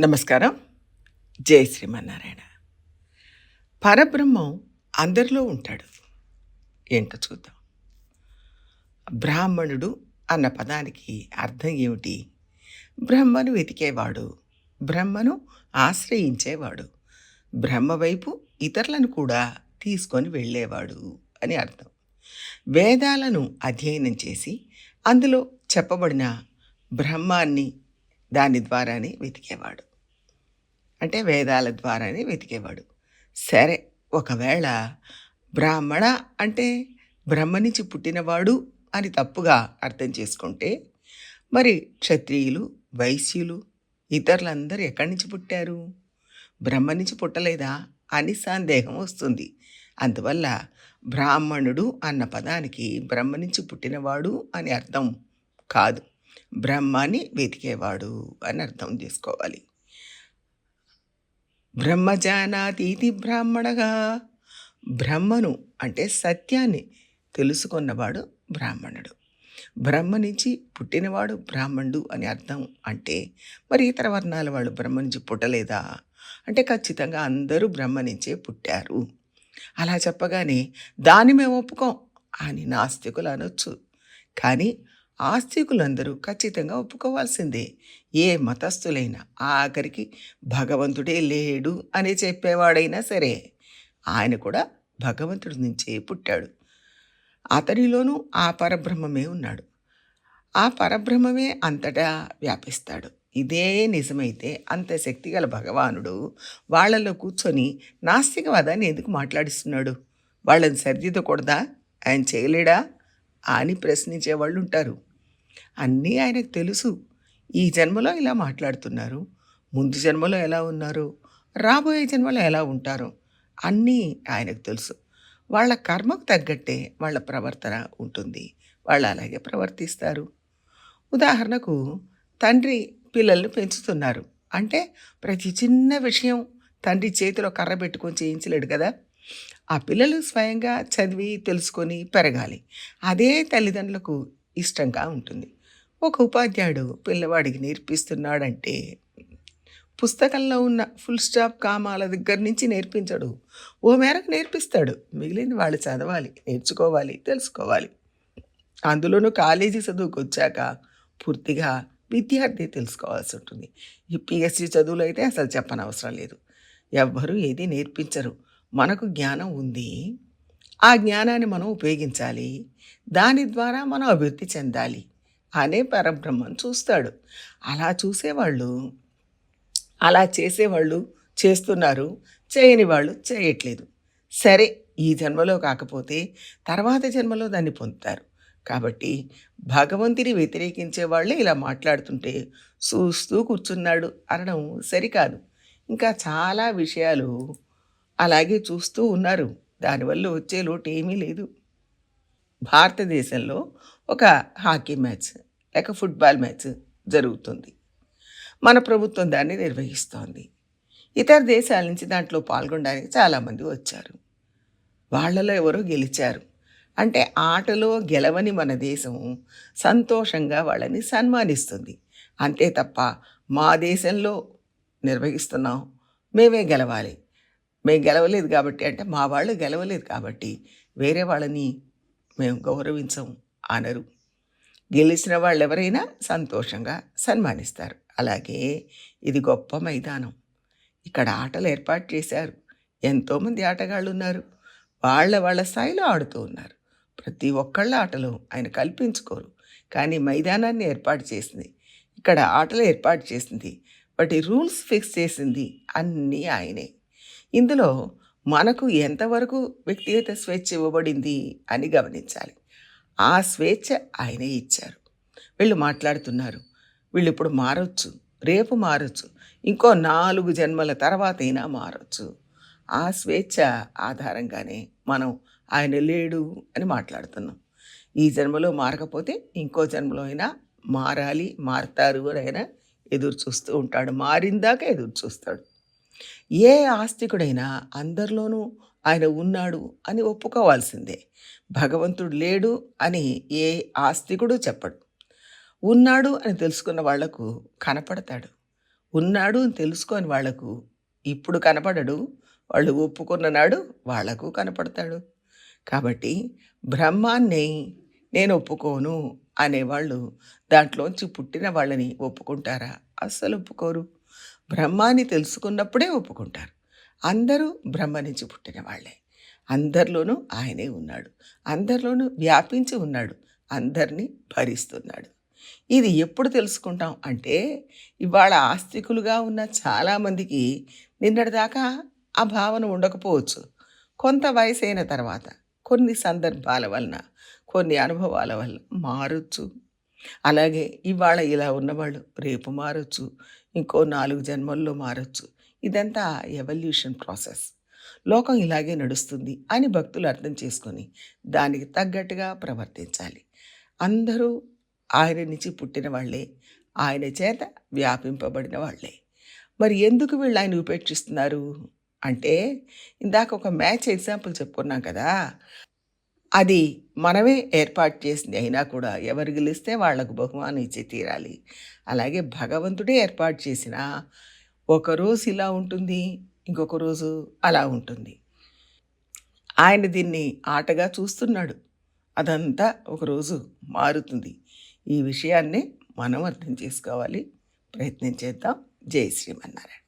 నమస్కారం. జై శ్రీమన్నారాయణ. పరబ్రహ్మం అందరిలో ఉంటాడు. ఏంటో చూద్దాం. బ్రాహ్మణుడు అన్న పదానికి అర్థం ఏమిటి? బ్రహ్మను వెతికేవాడు. బ్రహ్మను ఆశ్రయించేవాడు. బ్రహ్మ వైపు ఇతరులను కూడా తీసుకొని వెళ్ళేవాడు అని అర్థం. వేదాలను అధ్యయనం చేసి అందులో చెప్పబడిన బ్రహ్మాన్ని దాని ద్వారానే వెతికేవాడు. అంటే వేదాల ద్వారానే వెతికేవాడు. సరే ఒకవేళ బ్రాహ్మణ అంటే బ్రహ్మ నుంచి పుట్టినవాడు అని తప్పుగా అర్థం చేసుకుంటే మరి క్షత్రియులు వైశ్యులు ఇతరులందరూ ఎక్కడి నుంచి పుట్టారు? బ్రహ్మ నుంచి పుట్టలేదా? అని సందేహం వస్తుంది. అందువల్ల బ్రాహ్మణుడు అన్న పదానికి బ్రహ్మ నుంచి పుట్టినవాడు అని అర్థం కాదు. బ్రహ్మాన్ని వెతికేవాడు అని అర్థం చేసుకోవాలి. బ్రహ్మజానాతీతి బ్రాహ్మణగా. బ్రహ్మను అంటే సత్యాన్ని తెలుసుకున్నవాడు బ్రాహ్మణుడు. బ్రహ్మ నుంచి పుట్టినవాడు బ్రాహ్మణుడు అని అర్థం అంటే మరి ఇతర వర్ణాల వాళ్ళు బ్రహ్మ నుంచి పుట్టలేదా? అంటే ఖచ్చితంగా అందరూ బ్రహ్మ నుంచే పుట్టారు. అలా చెప్పగానే దాన్ని మేము ఒప్పుకోం అని నాస్తికులు అనొచ్చు. కానీ ఆస్తికులందరూ ఖచ్చితంగా ఒప్పుకోవాల్సిందే. ఏ మతస్థులైనా ఆఖరికి భగవంతుడే లేడు అని చెప్పేవాడైనా సరే ఆయన కూడా భగవంతుడి నుంచే పుట్టాడు. అతనిలోనూ ఆ పరబ్రహ్మమే ఉన్నాడు. ఆ పరబ్రహ్మమే అంతటా వ్యాపిస్తాడు. ఇదే నిజమైతే అంత శక్తిగల భగవానుడు వాళ్ళలో కూర్చొని నాస్తికవాదాన్ని ఎందుకు మాట్లాడిస్తున్నాడు? వాళ్ళని సరిదిద్దకూడదా? ఆయన చేయలేడా? అని ప్రశ్నించే వాళ్ళు ఉంటారు అన్నీ ఆయనకు తెలుసు. ఈ జన్మలో ఇలా మాట్లాడుతున్నారు. ముందు జన్మలో ఎలా ఉన్నారు? రాబోయే జన్మలో ఎలా ఉంటారు? అన్నీ ఆయనకు తెలుసు. వాళ్ళ కర్మకు తగ్గట్టే వాళ్ళ ప్రవర్తన ఉంటుంది. వాళ్ళు అలాగే ప్రవర్తిస్తారు. ఉదాహరణకు తండ్రి పిల్లల్ని పెంచుతున్నారు. అంటే ప్రతి చిన్న విషయం తండ్రి చేతిలో కర్ర పెట్టుకొని చేయించలేడు కదా? ఆ పిల్లలు స్వయంగా చదివి తెలుసుకొని పెరగాలి. అదే తల్లిదండ్రులకు ఇష్టంగా ఉంటుంది. ఒక ఉపాధ్యాయుడు పిల్లవాడికి నేర్పిస్తున్నాడంటే పుస్తకంలో ఉన్న ఫుల్ స్టాప్ కామాల దగ్గర నుంచి నేర్పించడు. ఓ మేరకు నేర్పిస్తాడు. మిగిలిన వాళ్ళు చదవాలి నేర్చుకోవాలి తెలుసుకోవాలి. అందులోనూ కాలేజీ చదువుకు వచ్చాక పూర్తిగా విద్యార్థి తెలుసుకోవాల్సి ఉంటుంది. యూపీఎస్సీ చదువులు అయితే అసలు చెప్పనవసరం లేదు. ఎవ్వరూ ఏది నేర్పించరు. మనకు జ్ఞానం ఉంది. ఆ జ్ఞానాన్ని మనం ఉపయోగించాలి. దాని ద్వారా మనం అభివృద్ధి చెందాలి. అనే పరబ్రహ్మను చూస్తాడు. అలా చూసేవాళ్ళు అలా చేసేవాళ్ళు చేస్తున్నారు. చేయని వాళ్ళు చేయట్లేదు. సరే ఈ జన్మలో కాకపోతే తర్వాత జన్మలో దాన్ని పొందుతారు. కాబట్టి భగవంతుని వ్యతిరేకించే వాళ్ళే ఇలా మాట్లాడుతుంటే చూస్తూ కూర్చున్నాడు అనడం సరికాదు. ఇంకా చాలా విషయాలు అలాగే చూస్తూ ఉన్నారు. దానివల్ల వచ్చే లోటు ఏమీ లేదు. భారతదేశంలో ఒక హాకీ మ్యాచ్ లేక ఫుట్బాల్ మ్యాచ్ జరుగుతుంది. మన ప్రభుత్వం దాన్ని నిర్వహిస్తోంది. ఇతర దేశాల నుంచి దాంట్లో పాల్గొనడానికి చాలామంది వచ్చారు. వాళ్ళలో ఎవరో గెలిచారు. అంటే ఆటలో గెలవని మన దేశం సంతోషంగా వాళ్ళని సన్మానిస్తుంది. అంతే తప్ప మా దేశంలో నిర్వహిస్తున్నాం మేమే గెలవాలి. మేము గెలవలేదు కాబట్టి అంటే మా వాళ్ళు గెలవలేదు కాబట్టి వేరే వాళ్ళని మేము గౌరవించము అనరు. గెలిచిన వాళ్ళు ఎవరైనా సంతోషంగా సన్మానిస్తారు. అలాగే ఇది గొప్ప మైదానం. ఇక్కడ ఆటలు ఏర్పాటు చేశారు. ఎంతోమంది ఆటగాళ్ళు ఉన్నారు వాళ్ళ వాళ్ళ స్థాయిలో ఆడుతూ ఉన్నారు. ప్రతి ఒక్కళ్ళ ఆటలు ఆయన కల్పించుకోరు. కానీ మైదానాన్ని ఏర్పాటు చేసింది. ఇక్కడ ఆటలు ఏర్పాటు చేసింది. వాటి రూల్స్ ఫిక్స్ చేసింది అన్నీ ఆయనే. ఇందులో మనకు ఎంతవరకు వ్యక్తిగత స్వేచ్ఛ ఇవ్వబడింది అని గమనించాలి. ఆ స్వేచ్ఛ ఆయనే ఇచ్చారు. వీళ్ళు మాట్లాడుతున్నారు. వీళ్ళు ఇప్పుడు మారొచ్చు. రేపు మారొచ్చు. ఇంకో నాలుగు జన్మల తర్వాత అయినా మారొచ్చు. ఆ స్వేచ్ఛ ఆధారంగానే మనం ఆయన లేడు అని మాట్లాడుతున్నాం. ఈ జన్మలో మారకపోతే ఇంకో జన్మలో అయినా మారాలి మారతారు అని ఆయన ఎదురు చూస్తూ ఉంటాడు. మారిందాక ఎదురు చూస్తాడు. ఏ ఆస్తికుడైనా అందరిలోనూ ఆయన ఉన్నాడు అని ఒప్పుకోవాల్సిందే. భగవంతుడు లేడు అని ఏ ఆస్తికుడు చెప్పడు. ఉన్నాడు అని తెలుసుకున్న వాళ్ళకు కనపడతాడు. ఉన్నాడు అని తెలుసుకొని వాళ్ళకు ఇప్పుడు కనపడడు. వాళ్ళు ఒప్పుకున్న నాడు వాళ్ళకు కనపడతాడు. కాబట్టి బ్రహ్మాన్ని నేను ఒప్పుకోను అనేవాళ్ళు దాంట్లోంచి పుట్టిన వాళ్ళని ఒప్పుకుంటారా? అస్సలు ఒప్పుకోరు. బ్రహ్మాన్ని తెలుసుకున్నప్పుడే ఒప్పుకుంటారు. అందరూ బ్రహ్మ నుంచి పుట్టిన వాళ్ళే. అందరిలోనూ ఆయనే ఉన్నాడు. అందరిలోనూ వ్యాపించి ఉన్నాడు. అందరినీ భరిస్తున్నాడు. ఇది ఎప్పుడు తెలుసుకుంటాం అంటే ఇవాళ ఆస్తికులుగా ఉన్న చాలామందికి నిన్నటిదాకా ఆ భావన ఉండకపోవచ్చు. కొంత వయసు అయిన తర్వాత కొన్ని సందర్భాల వలన కొన్ని అనుభవాల వల్ల మారొచ్చు. అలాగే ఇవాళ ఇలా ఉన్నవాళ్ళు రేపు మారొచ్చు. ఇంకో నాలుగు జన్మల్లో మారొచ్చు. ఇదంతా ఎవల్యూషన్ ప్రాసెస్. లోకం ఇలాగే నడుస్తుంది అని భక్తులు అర్థం చేసుకొని దానికి తగ్గట్టుగా ప్రవర్తించాలి. అందరూ ఆయన నుంచి పుట్టిన వాళ్ళే ఆయన చేత వ్యాపింపబడిన వాళ్ళే. మరి ఎందుకు వీళ్ళు ఆయన ఉపేక్షిస్తున్నారు? అంటే ఇందాక ఒక మ్యాచ్ ఎగ్జాంపుల్ చెప్పుకున్నాం కదా. అది మనమే ఏర్పాటు చేసింది. అయినా కూడా ఎవరు గెలిస్తే వాళ్ళకు బహుమానం ఇచ్చి తీరాలి. అలాగే భగవంతుడే ఏర్పాటు చేసిన ఒకరోజు ఇలా ఉంటుంది ఇంకొక రోజు అలా ఉంటుంది. ఆయన దీన్ని ఆటగా చూస్తున్నాడు. అదంతా ఒకరోజు మారుతుంది. ఈ విషయాన్ని మనం అర్థం చేసుకోవాలి. ప్రయత్నం చేద్దాం. జై శ్రీమన్నారాయణ.